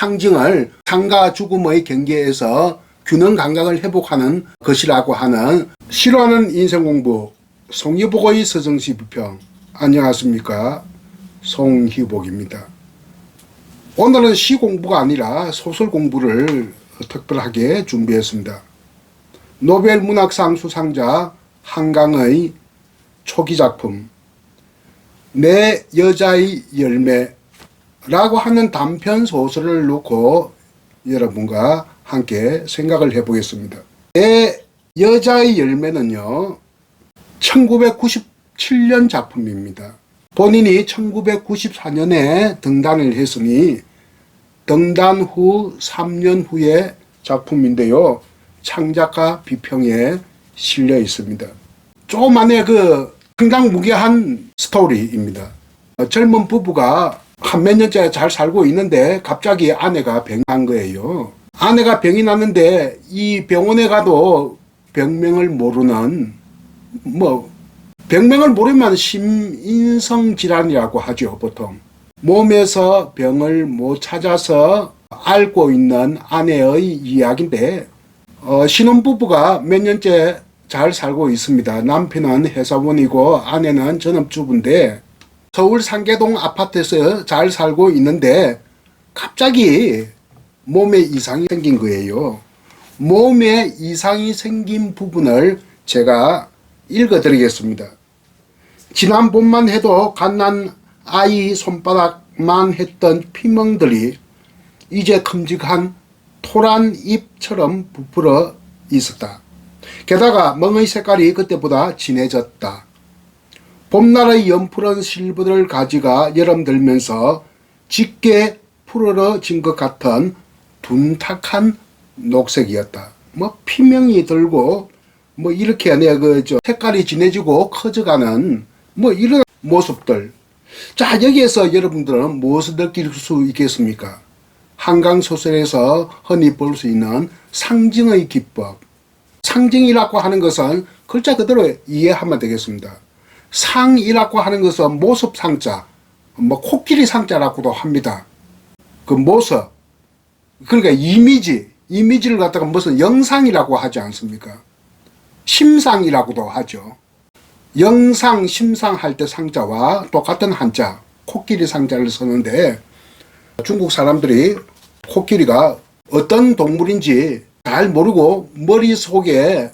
상징을 상가 죽음의 경계에서 균형 감각을 회복하는 것이라고 하는 싫어하는 인생 공부 송희복의 서정시 부평 안녕하십니까 송희복입니다. 오늘은 시 공부가 아니라 소설 공부를 특별하게 준비했습니다. 노벨 문학상 수상자 한강의 초기 작품 내 여자의 열매 라고 하는 단편 소설을 놓고 여러분과 함께 생각을 해 보겠습니다. 내 여자의 열매는요, 1997년 작품입니다. 본인이 1994년에 등단을 했으니 등단 후 3년 후의 작품인데요. 창작가 비평에 실려 있습니다. 조만의 그 상당무계한 스토리입니다. 어, 젊은 부부가 한 몇 년째 잘 살고 있는데 갑자기 아내가 병난 거예요. 아내가 병이 났는데 이 병원에 가도 병명을 모르는 뭐 병명을 모르면 심인성 질환이라고 하죠 보통 몸에서 병을 못 찾아서 앓고 있는 아내의 이야기인데 어, 신혼부부가 몇 년째 잘 살고 있습니다. 남편은 회사원이고 아내는 전업주부인데 서울 상계동 아파트에서 잘 살고 있는데 갑자기 몸에 이상이 생긴 거예요. 몸에 이상이 생긴 부분을 제가 읽어드리겠습니다. 지난 봄만 해도 갓난 아이 손바닥만 했던 피멍들이 이제 큼직한 토란 잎처럼 부풀어 있었다. 게다가 멍의 색깔이 그때보다 진해졌다. 봄날의 연푸른 실부들 가지가 여름 들면서 짙게 푸르러진 것 같은 둔탁한 녹색이었다. 뭐 피명이 들고 뭐 이렇게 내가 그저 색깔이 진해지고 커져가는 뭐 이런 모습들. 자 여기에서 여러분들은 무엇을 느낄 수 있겠습니까? 한강 소설에서 흔히 볼 수 있는 상징의 기법. 상징이라고 하는 것은 글자 그대로 이해하면 되겠습니다. 상이라고 하는 것은 모습 상자, 뭐 코끼리 상자라고도 합니다. 그 모습. 그러니까 이미지, 이미지를 갖다가 무슨 영상이라고 하지 않습니까? 심상이라고도 하죠. 영상, 심상 할 때 상자와 똑같은 한자, 코끼리 상자를 쓰는데 중국 사람들이 코끼리가 어떤 동물인지 잘 모르고 머릿속에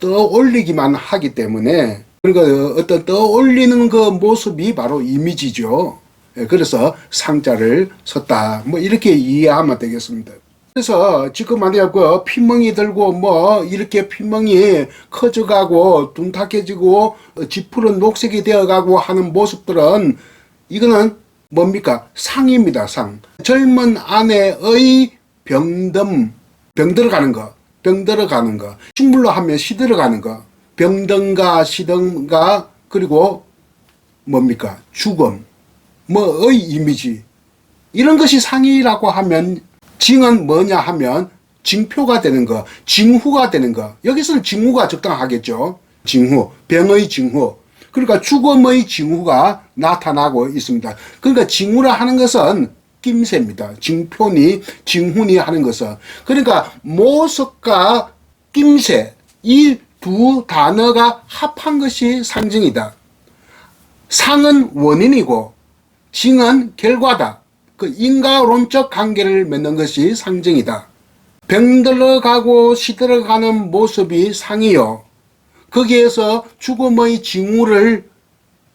떠올리기만 하기 때문에 그러니까 어떤 떠올리는 그 모습이 바로 이미지죠. 예, 그래서 상자를 썼다. 뭐 이렇게 이해하면 되겠습니다. 그래서 지금 만약 그 피멍이 들고 뭐 이렇게 피멍이 커져가고 둔탁해지고 지푸른 녹색이 되어가고 하는 모습들은 이거는 뭡니까? 상입니다, 상. 젊은 아내의 병듦, 병들어가는 거, 병들어가는 거. 식물로 하면 시들어가는 거. 병든가 시든가 그리고 뭡니까? 죽음, 뭐의 이미지. 이런 것이 상이라고 하면 징은 뭐냐 하면 징표가 되는 거, 징후가 되는 거. 여기서는 징후가 적당하겠죠. 징후, 병의 징후. 그러니까 죽음의 징후가 나타나고 있습니다. 그러니까 징후라 하는 것은 낌새입니다. 징표니, 징후니 하는 것은. 그러니까 모습과 낌새, 이 두 단어가 합한 것이 상징이다. 상은 원인이고, 징은 결과다. 그 인과론적 관계를 맺는 것이 상징이다. 병들어 가고 시들어 가는 모습이 상이요. 거기에서 죽음의 징후를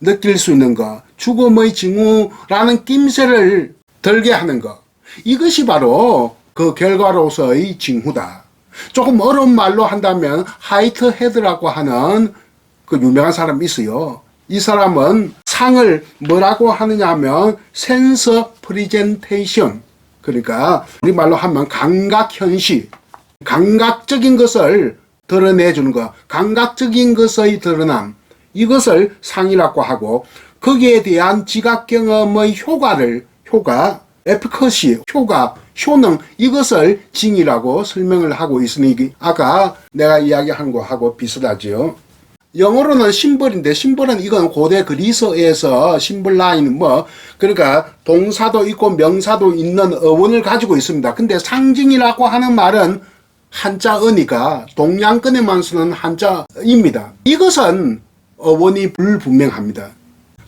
느낄 수 있는 것, 죽음의 징후라는 낌새를 들게 하는 것. 이것이 바로 그 결과로서의 징후다. 조금 어려운 말로 한다면 하이트 헤드라고 하는 그 유명한 사람이 있어요. 이 사람은 상을 뭐라고 하느냐 하면 센서 프리젠테이션. 그러니까 우리말로 하면 감각 현시 감각적인 것을 드러내 주는 것 감각적인 것의 드러남. 이것을 상이라고 하고 거기에 대한 지각 경험의 효과를 효과 에피커시 효과 효능 이것을 징이라고 설명을 하고 있으니 아까 내가 이야기한 거하고 비슷하지요. 영어로는 심벌인데 심벌은 이건 고대 그리스어에서 심벌 라인 뭐 그러니까 동사도 있고 명사도 있는 어원을 가지고 있습니다. 근데 상징이라고 하는 말은 한자어니까 동양권에만 쓰는 한자입니다. 이것은 어원이 불분명합니다.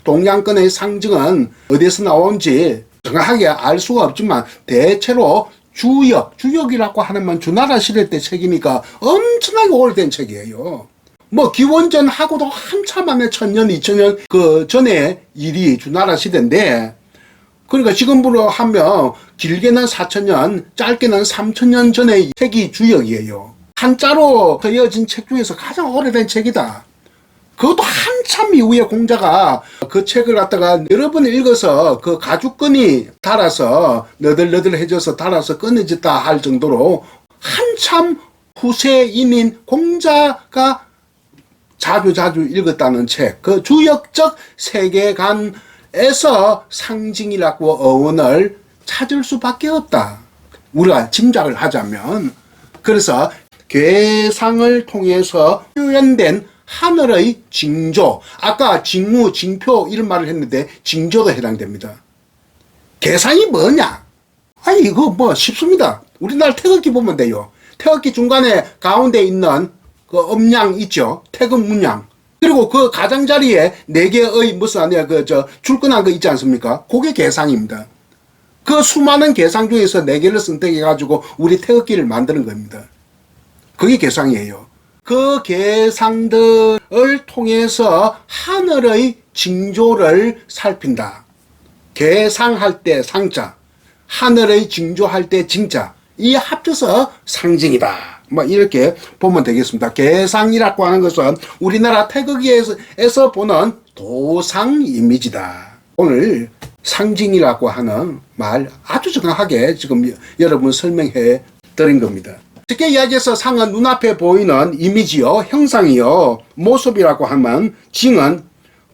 동양권의 상징은 어디서 나온지 정확하게 알 수가 없지만 대체로 주역, 주역이라고 하는 건 주나라 시대 때 책이니까 엄청나게 오래된 책이에요. 뭐 기원전 하고도 한참 안에 천년, 이천년 그 전에 일이 주나라 시대인데 그러니까 지금으로 하면 길게는 4천년, 짧게는 3천년 전의 책이 주역이에요. 한자로 쓰여진 책 중에서 가장 오래된 책이다. 그것도 한참 이후에 공자가 그 책을 갖다가 여러 번 읽어서 그 가죽끈이 달아서 너덜너덜해져서 달아서 끊어졌다 할 정도로 한참 후세인인 공자가 자주 자주 읽었다는 책, 그 주역적 세계관에서 상징이라고 어원을 찾을 수밖에 없다. 우리가 짐작을 하자면 그래서 괴상을 통해서 표현된 하늘의 징조, 아까 징무, 징표 이런 말을 했는데 징조도 해당됩니다. 계산이 뭐냐? 아니 이거 뭐 쉽습니다. 우리나라 태극기 보면 돼요. 태극기 중간에 가운데 있는 그 음양 있죠. 태극 문양. 그리고 그 가장자리에 네 개의 무슨 아니야 그저 줄끈한 거 있지 않습니까? 그게 계상입니다. 그 수많은 계상 중에서 네 개를 선택해 가지고 우리 태극기를 만드는 겁니다. 그게 계상이에요. 그 계상들을 통해서 하늘의 징조를 살핀다. 계상할 때 상자, 하늘의 징조할 때 징자, 이 합쳐서 상징이다. 뭐 이렇게 보면 되겠습니다. 계상이라고 하는 것은 우리나라 태극기에서 에서 보는 도상 이미지다. 오늘 상징이라고 하는 말 아주 정확하게 지금 여러분 설명해 드린 겁니다. 쉽게 이야기해서 상은 눈앞에 보이는 이미지요, 형상이요, 모습이라고 하면 징은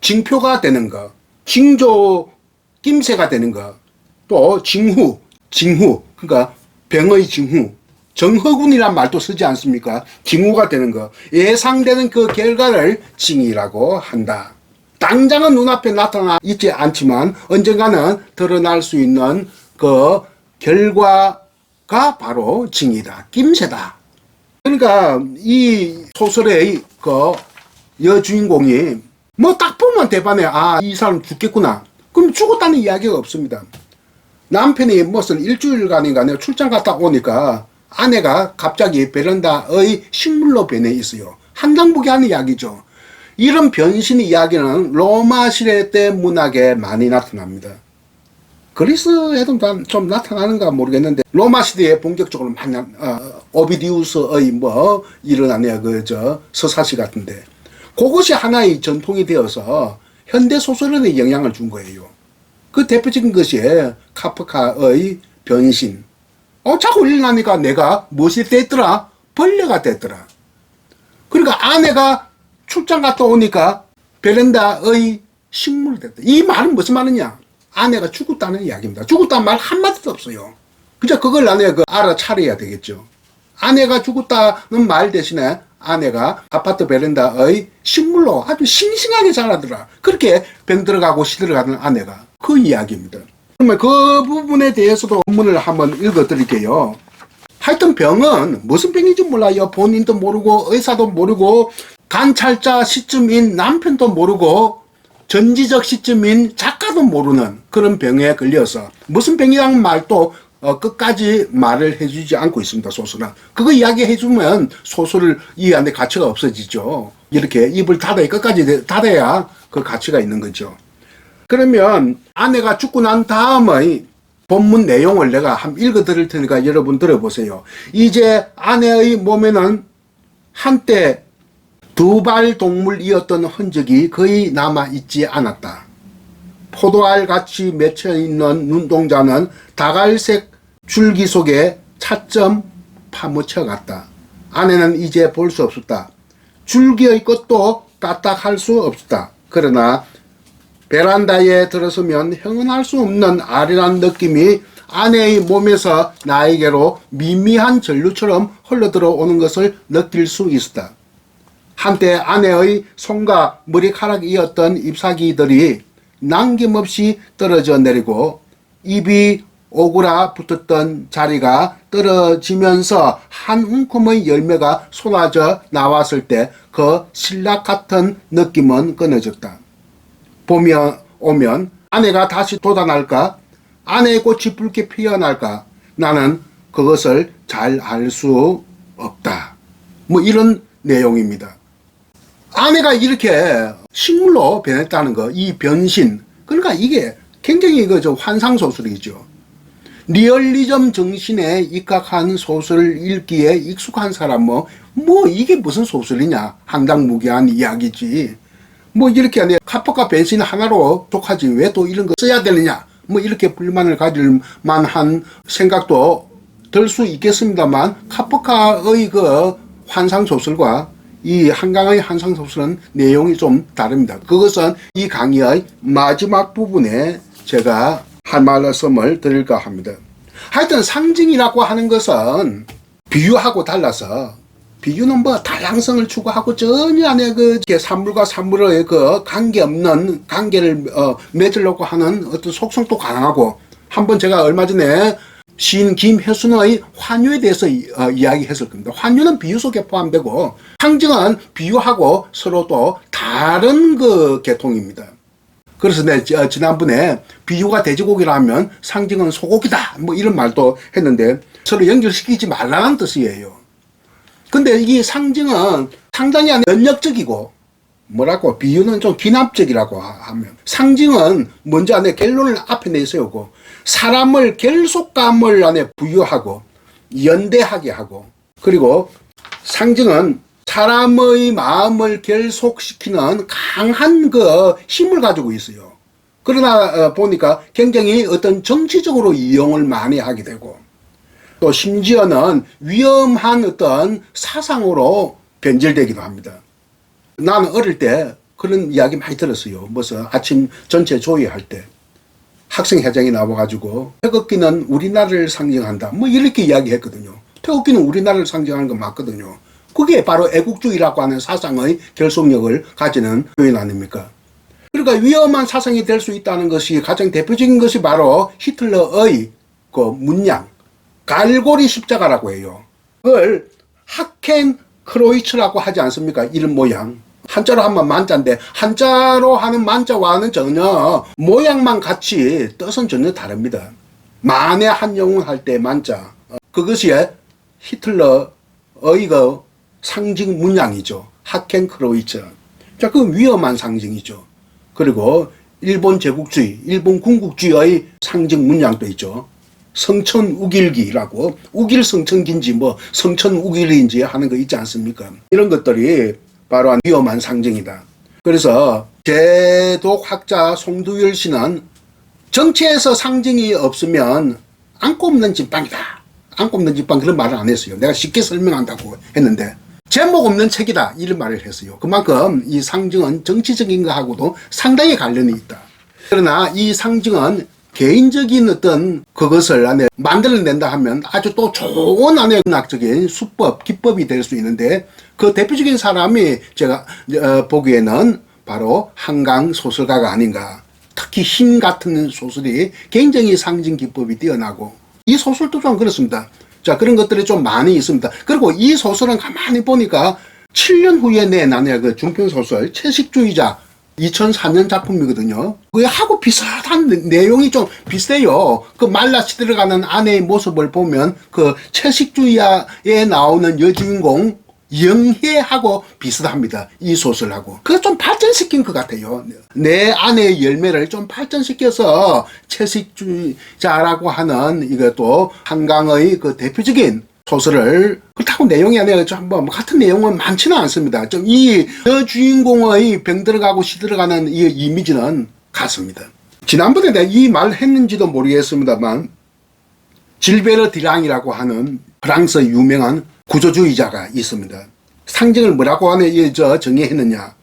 징표가 되는 것, 징조 김새가 되는 것, 또 징후, 징후, 그러니까 병의 징후, 정허군이란 말도 쓰지 않습니까? 징후가 되는 것, 예상되는 그 결과를 징이라고 한다. 당장은 눈앞에 나타나 있지 않지만 언젠가는 드러날 수 있는 그 결과 가 바로 징이다. 김새다. 그러니까 이 소설의 그 여주인공이 뭐 딱 보면 대반에 아 이 사람 죽겠구나. 그럼 죽었다는 이야기가 없습니다. 남편이 무슨 일주일간인가 출장 갔다 오니까 아내가 갑자기 베란다의 식물로 변해 있어요. 한강북이 하는 이야기죠. 이런 변신 이야기는 로마 시대 때 문학에 많이 나타납니다. 그리스에도 난- 좀 나타나는가 모르겠는데 로마 시대에 본격적으로 나- 어, 오비디우스의 뭐 일어나네요 그저 서사시 같은데 그것이 하나의 전통이 되어서 현대 소설에 영향을 준 거예요. 그 대표적인 것이 카프카의 변신. 어 자꾸 일어나니까 내가 무엇이 됐더라 벌레가 됐더라. 그러니까 아내가 출장 갔다 오니까 베란다의 식물이 됐다. 이 말은 무슨 말이냐? 아내가 죽었다는 이야기입니다. 죽었다는 말 한마디도 없어요. 그저 그걸 아내가 그 알아차려야 되겠죠. 아내가 죽었다는 말 대신에 아내가 아파트 베란다의 식물로 아주 싱싱하게 자라더라. 그렇게 병 들어가고 시들어가는 아내가 그 이야기입니다. 그러면 그 부분에 대해서도 본문을 한번 읽어 드릴게요. 하여튼 병은 무슨 병인지 몰라요. 본인도 모르고 의사도 모르고 관찰자 시점인 남편도 모르고 전지적 시점인 작 가도 모르는 그런 병에 걸려서 무슨 병이라는 말도 어, 끝까지 말을 해주지 않고 있습니다. 소설은 그거 이야기해주면 소설을 이해하는데 가치가 없어지죠. 이렇게 입을 닫아야 끝까지 닫아야 그 가치가 있는 거죠. 그러면 아내가 죽고 난 다음의 본문 내용을 내가 한번 읽어 드릴 테니까 여러분 들어보세요. 이제 아내의 몸에는 한때 두 발 동물이었던 흔적이 거의 남아 있지 않았다. 포도알 같이 맺혀 있는 눈동자는 다갈색 줄기 속에 차점 파묻혀 갔다. 아내는 이제 볼 수 없었다. 줄기의 끝도 까딱할 수 없었다. 그러나 베란다에 들어서면 형언할 수 없는 아련한 느낌이 아내의 몸에서 나에게로 미미한 전류처럼 흘러들어오는 것을 느낄 수 있었다. 한때 아내의 손과 머리카락이었던 잎사귀들이 남김없이 떨어져 내리고 입이 오그라 붙었던 자리가 떨어지면서 한 움큼의 열매가 쏟아져 나왔을 때 그 신락 같은 느낌은 끊어졌다. 봄이 오면 아내가 다시 돋아날까? 아내의 꽃이 붉게 피어날까? 나는 그것을 잘 알 수 없다. 뭐 이런 내용입니다. 아내가 이렇게 식물로 변했다는 거, 이 변신. 그러니까 이게 굉장히 그저 환상 소설이죠. 리얼리즘 정신에 입각한 소설을 읽기에 익숙한 사람은 뭐, 뭐 이게 무슨 소설이냐 황당무계한 이야기지 뭐 이렇게 내 카프카 변신 하나로 족하지 왜 또 이런 거 써야 되느냐 뭐 이렇게 불만을 가질 만한 생각도 들 수 있겠습니다만 카프카의 그 환상 소설과 이 한강의 소설은 내용이 좀 다릅니다. 그것은 이 강의의 마지막 부분에 제가 할 말씀을 드릴까 합니다. 하여튼 상징이라고 하는 것은 비유하고 달라서 비유는 뭐 다양성을 추구하고 전혀 안에 그 산물과 산물의 그 관계 없는 관계를 어, 맺으려고 하는 어떤 속성도 강하고 한번 제가 얼마 전에 시인 김혜순의 환유에 대해서 이- 어, 이야기했을 겁니다. 환유는 비유 속에 포함되고 상징은 비유하고 서로 또 다른 그 계통입니다. 그래서 내 지- 어, 지난번에 비유가 돼지고기라면 상징은 소고기다 뭐 이런 말도 했는데 서로 연결시키지 말라는 뜻이에요. 근데 이 상징은 상당히 연역적이고 뭐라고 비유는 좀 기납적이라고 하- 하면 상징은 먼저 안에 결론을 앞에 내세우고 사람을 결속감을 안에 부여하고 연대하게 하고 그리고 상징은 사람의 마음을 결속시키는 강한 그 힘을 가지고 있어요. 그러나 어, 보니까 굉장히 어떤 정치적으로 이용을 많이 하게 되고 또 심지어는 위험한 어떤 사상으로 변질되기도 합니다. 나는 어릴 때 그런 이야기 많이 들었어요. 무슨 아침 전체 조회할 때 학생 회장이 나와가지고 태극기는 우리나라를 상징한다. 뭐 이렇게 이야기했거든요. 태극기는 우리나라를 상징하는 건 맞거든요. 그게 바로 애국주의라고 하는 사상의 결속력을 가지는 표현 아닙니까? 그러니까 위험한 사상이 될 수 있다는 것이 가장 대표적인 것이 바로 히틀러의 그 문양 갈고리 십자가라고 해요. 그걸 하켄 크로이츠라고 하지 않습니까? 이름 모양. 한자로 하면 만자인데 한자로 하는 만자와는 전혀 모양만 같이 뜻은 전혀 다릅니다. 만에 한 영웅 할 때 만자. 어, 그것이 히틀러의 그 상징 문양이죠. 하켄 크로이츠. 자, 그 위험한 상징이죠. 그리고 일본 제국주의, 일본 군국주의의 상징 문양도 있죠. 성천 우길기라고 우길 성천기인지 뭐 성천 우길인지 하는 거 있지 않습니까? 이런 것들이 바로 위험한 상징이다. 그래서 제독학자 송두율 씨는 정치에서 상징이 없으면 안고 없는 집방이다. 안고 없는 집방 그런 말을 안 했어요. 내가 쉽게 설명한다고 했는데 제목 없는 책이다 이런 말을 했어요. 그만큼 이 상징은 정치적인 것하고도 상당히 관련이 있다. 그러나 이 상징은 개인적인 어떤 그것을 안에 만들어낸다 하면 아주 또 좋은 안에 문학적인 수법, 기법이 될 수 있는데 그 대표적인 사람이 제가 어, 보기에는 바로 한강 소설가가 아닌가. 특히 힘 같은 소설이 굉장히 상징 기법이 뛰어나고 이 소설도 좀 그렇습니다. 자 그런 것들이 좀 많이 있습니다. 그리고 이 소설은 가만히 보니까 7년 후에 낸그 중편 소설 채식주의자 2004년 작품이거든요. 그게 하고 비슷한 내- 내용이 좀 비슷해요. 그 말라시 들어가는 아내의 모습을 보면 그 채식주의에 나오는 여주인공 영혜하고 비슷합니다. 이 소설하고. 그거 좀 발전시킨 것 같아요. 내 아내의 열매를 좀 발전시켜서 채식주의자라고 하는 이것도 한강의 그 대표적인 소설을 그렇다고 내용이 아니라 좀뭐 같은 내용은 많지는 않습니다. 좀이 여주인공의 병 들어가고 시 들어가는 이 이미지는 같습니다. 지난번에 내가 이 말 했는지도 모르겠습니다만 질베르 디랑이라고 하는 프랑스 유명한 구조주의자가 있습니다. 상징을 뭐라고 하네 저 정의했느냐?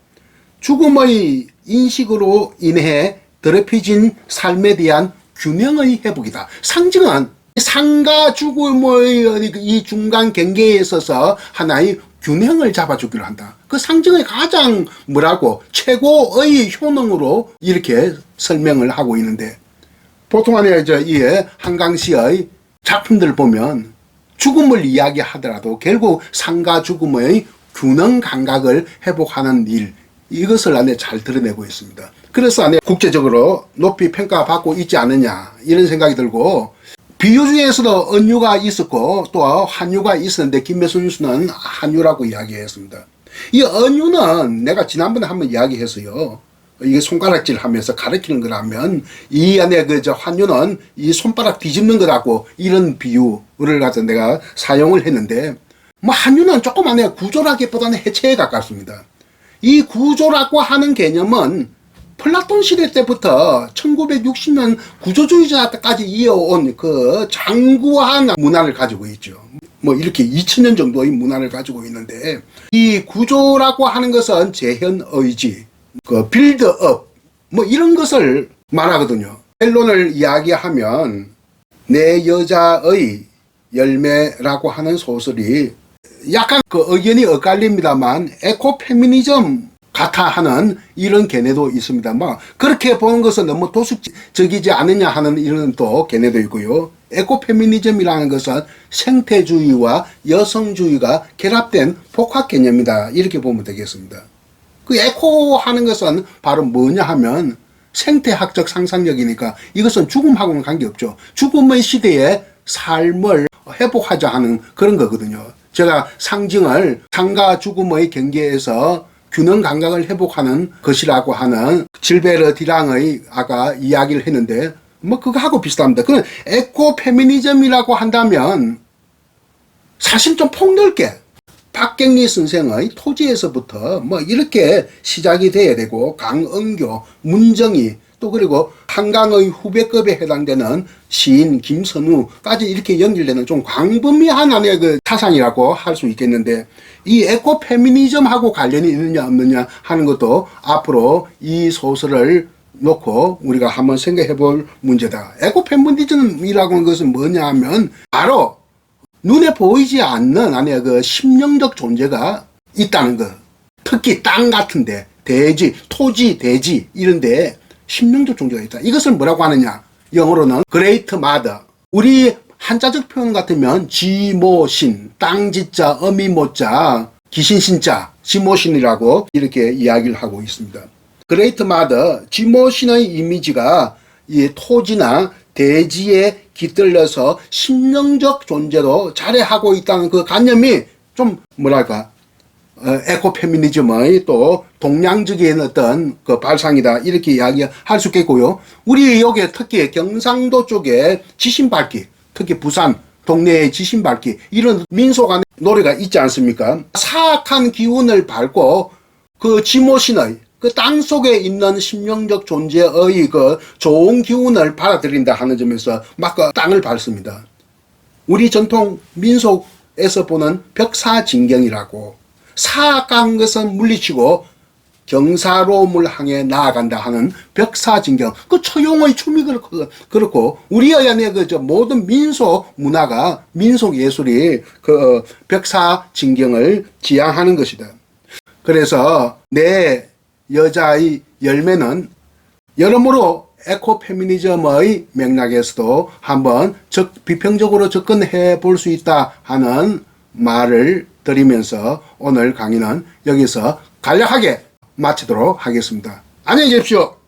죽음의 인식으로 인해 더럽혀진 삶에 대한 균형의 회복이다. 상징은 상과 죽음의 이 중간 경계에 있어서 하나의 균형을 잡아주기로 한다. 그 상징의 가장 뭐라고 최고의 효능으로 이렇게 설명을 하고 있는데 보통 안에 이제 이 한강시의 작품들 보면 죽음을 이야기하더라도 결국 상가 죽음의 균형 감각을 회복하는 일 이것을 안에 잘 드러내고 있습니다. 그래서 안에 국제적으로 높이 평가받고 있지 않느냐 이런 생각이 들고 비유 중에서도 은유가 있었고 또 한유가 있었는데 김매순 수는 한유라고 이야기했습니다. 이 은유는 내가 지난번에 한번 이야기했어요. 이게 손가락질 하면서 가르치는 거라면 이 안에 그저 환유는 이 손가락 뒤집는 거라고 이런 비유를 가서 내가 사용을 했는데 뭐 한유는 조금 안에 구조라기보다는 해체에 가깝습니다. 이 구조라고 하는 개념은 플라톤 시대 때부터 1960년 구조주의자 때까지 이어온 그 장구한 문화를 가지고 있죠. 뭐 이렇게 2000년 정도의 문화를 가지고 있는데 이 구조라고 하는 것은 재현 의지, 그 빌드업 뭐 이런 것을 말하거든요. 헬론을 이야기하면 내 여자의 열매라고 하는 소설이 약간 그 의견이 엇갈립니다만 에코페미니즘 같아 하는 이런 견해도 있습니다. 뭐 그렇게 보는 것은 너무 도숙적이지 않느냐 하는 이런 또 견해도 있고요. 에코페미니즘이라는 것은 생태주의와 여성주의가 결합된 복합 개념이다. 이렇게 보면 되겠습니다. 그 에코 하는 것은 바로 뭐냐 하면 생태학적 상상력이니까 이것은 죽음하고는 관계없죠. 죽음의 시대에 삶을 회복하자 하는 그런 거거든요. 제가 상징을 상가 죽음의 경계에서 균형 감각을 회복하는 것이라고 하는 질베르 디랑의 아까 이야기를 했는데 뭐 그거하고 비슷합니다. 그는 에코 페미니즘이라고 한다면 사실 좀 폭넓게 박경리 선생의 토지에서부터 뭐 이렇게 시작이 돼야 되고 강은교, 문정희 또 그리고 한강의 후배급에 해당되는 시인 김선우까지 이렇게 연결되는 좀 광범위한 안의 그 사상이라고 할 수 있겠는데 이 에코 페미니즘하고 관련이 있느냐 없느냐 하는 것도 앞으로 이 소설을 놓고 우리가 한번 생각해 볼 문제다. 에코 페미니즘이라고 하는 것은 뭐냐 하면 바로 눈에 보이지 않는 안에 그 심령적 존재가 있다는 것. 특히 땅 같은데 대지, 토지, 대지 이런데 심령적 존재가 있다. 이것을 뭐라고 하느냐? 영어로는 great mother. 우리 한자적 표현 같으면 지모신, 땅지자, 어미모자, 귀신신자, 지모신이라고 이렇게 이야기를 하고 있습니다. great mother, 지모신의 이미지가 이 토지나 대지에 깃들려서 심령적 존재로 자리하고 있다는 그 관념이 좀 뭐랄까 어, 에코페미니즘의 또 동양적인 어떤 그 발상이다 이렇게 이야기할 수 있겠고요. 우리 여기 특히 경상도 쪽에 지신밟기, 특히 부산 동네의 지신밟기 이런 민속 안에 노래가 있지 않습니까? 사악한 기운을 밟고 그 지모신의 그 땅 속에 있는 심령적 존재의 그 좋은 기운을 받아들인다 하는 점에서 막 그 땅을 밟습니다. 우리 전통 민속에서 보는 벽사진경이라고 사악한 것은 물리치고 경사로움을 향해 나아간다 하는 벽사진경 그 초용의 춤이 그렇고 그렇고 우리의 안에 그저 모든 민속 문화가 민속 예술이 그 벽사진경을 지향하는 것이다. 그래서 내 여자의 열매는 여러모로 에코페미니즘의 맥락에서도 한번 적, 비평적으로 접근해 볼 수 있다 하는 말을 드리면서 오늘 강의는 여기서 간략하게 마치도록 하겠습니다. 안녕히 계십시오.